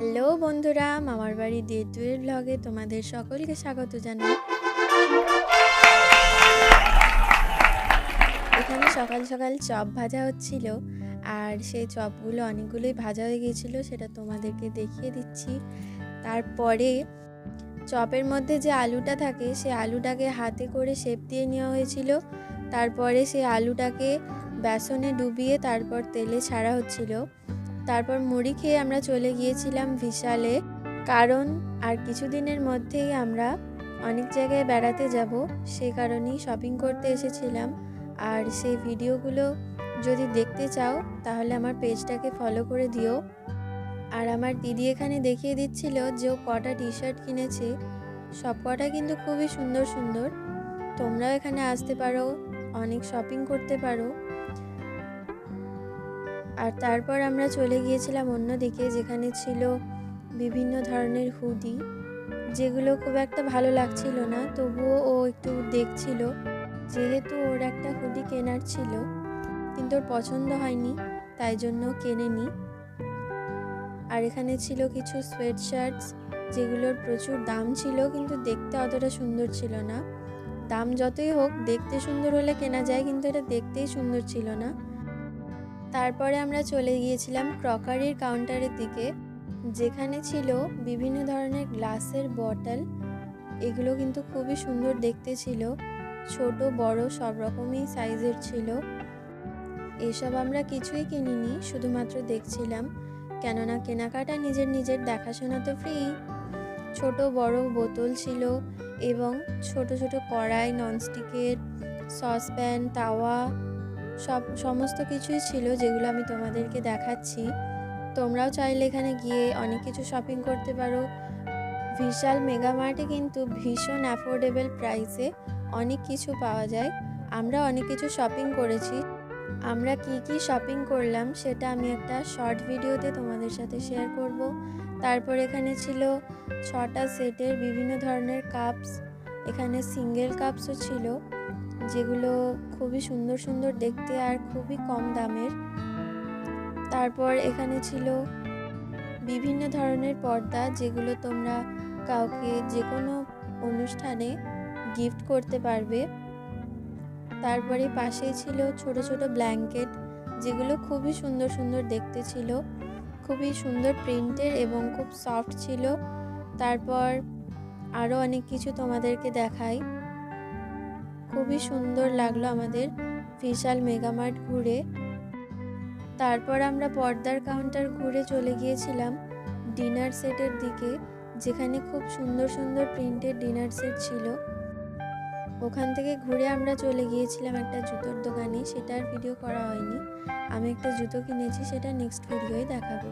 Hello বন্ধুরা, মামার বাড়ি টুয়েলভ ব্লগে তোমাদের সকলকে স্বাগত জানাই। এখানে সকাল সকাল চপ ভাজা হচ্ছিল, আর সেই চপগুলো অনেকগুলোই ভাজা হয়ে গিয়েছিল, সেটা তোমাদেরকে দেখিয়ে দিচ্ছি। তারপরে চপের মধ্যে যে আলুটা থাকে সে আলুটাকে হাতে করে শেপ দিয়ে নেওয়া হয়েছিল। তারপরে সেই আলুটাকে বেসনে ডুবিয়ে তারপর তেলে ছাড়া হচ্ছিল। তারপর মুড়ি খেয়ে আমরা চলে গিয়েছিলাম বিশালে কারণ আর কিছুদিনের মধ্যেই আমরা অনেক জায়গায় বেড়াতে যাব, সে কারণেই শপিং করতে এসেছিলাম। আর সেই ভিডিওগুলো যদি দেখতে চাও, তাহলে আমার পেজটাকে ফলো করে দিও। আর আমার দিদি এখানে দেখিয়ে দিচ্ছিল যে ও কটা টি শার্ট কিনেছে। সব কটা কিন্তু খুবই সুন্দর সুন্দর। তোমরাও এখানে আসতে পারো, অনেক শপিং করতে পারো। আর তারপর আমরা চলে গিয়েছিলাম অন্যদিকে, যেখানে ছিল বিভিন্ন ধরনের হুডি, যেগুলো খুব একটা ভালো লাগছিল না, তবুও ও একটু দেখছিল। যেহেতু ওর একটা হুডি কেনার ছিল, কিন্তু ওর পছন্দ হয়নি, তাই জন্য কেনেনি। আর এখানে ছিল কিছু সোয়েট শার্টস যেগুলোর প্রচুর দাম ছিল, কিন্তু দেখতে অতটা সুন্দর ছিল না। দাম যতই হোক, দেখতে সুন্দর হলে কেনা যায়, কিন্তু এটা দেখতেই সুন্দর ছিল না। তারপরে আমরা চলে গিয়েছিলাম ক্রকারির কাউন্টারের দিকে, যেখানে ছিল বিভিন্ন ধরনের গ্লাসের বটল। এগুলো কিন্তু খুবই সুন্দর দেখতে ছিল। ছোট, বড়, সব রকমই সাইজের ছিল। এসব আমরা কিছুই কিনিনি, শুধুমাত্র দেখছিলাম। কেননা কেনাকাটা নিজের নিজের দেখাশোনা তো ফ্রি ছোট, বড় বোতল ছিল এবং ছোট ছোট কড়াই ননস্টিকের সসপ্যান তাওয়া সব, সমস্ত কিছুই ছিল যেগুলো আমি তোমাদেরকে দেখাচ্ছি। তোমরাও চাইলে এখানে গিয়ে অনেক কিছু শপিং করতে পারো। বিশাল মেগামার্টে কিন্তু ভীষণ অ্যাফোর্ডেবল প্রাইসে অনেক কিছু পাওয়া যায়। আমরা অনেক কিছু শপিং করেছি। আমরা কি কি শপিং করলাম সেটা আমি একটা শর্ট ভিডিওতে তোমাদের সাথে শেয়ার করব। তারপর এখানে ছিল ছটা সেটের বিভিন্ন ধরনের কাপস এখানে সিঙ্গেল কাপসও ছিল। যেগুলো খুবই সুন্দর সুন্দর দেখতে আর খুবই কম দামের। তারপর এখানে ছিল বিভিন্ন ধরনের পর্দা যেগুলো তোমরা কাউকে যে কোনো অনুষ্ঠানে গিফট করতে পারবে। তারপরে পাশেই ছিল ছোট ছোট ব্ল্যাঙ্কেট যেগুলো খুবই সুন্দর সুন্দর দেখতে ছিল। খুবই সুন্দর প্রিন্টের এবং খুব সফট ছিল। তারপর আরও অনেক কিছু তোমাদেরকে দেখাই। খুবই সুন্দর লাগল আমাদের বিশাল মেগামার্ট ঘুরে। তারপর আমরা পর্দার কাউন্টার ঘুরে চলে গিয়েছিলাম ডিনার সেটের দিকে, যেখানে খুব সুন্দর সুন্দর প্রিন্টের ডিনার সেট ছিল। ওখান থেকে ঘুরে আমরা চলে গিয়েছিলাম একটা জুতোর দোকানে সেটার ভিডিও করা হয়নি। আমি একটা জুতো কিনেছি, সেটা নেক্সট ভিডিওয় দেখাবো।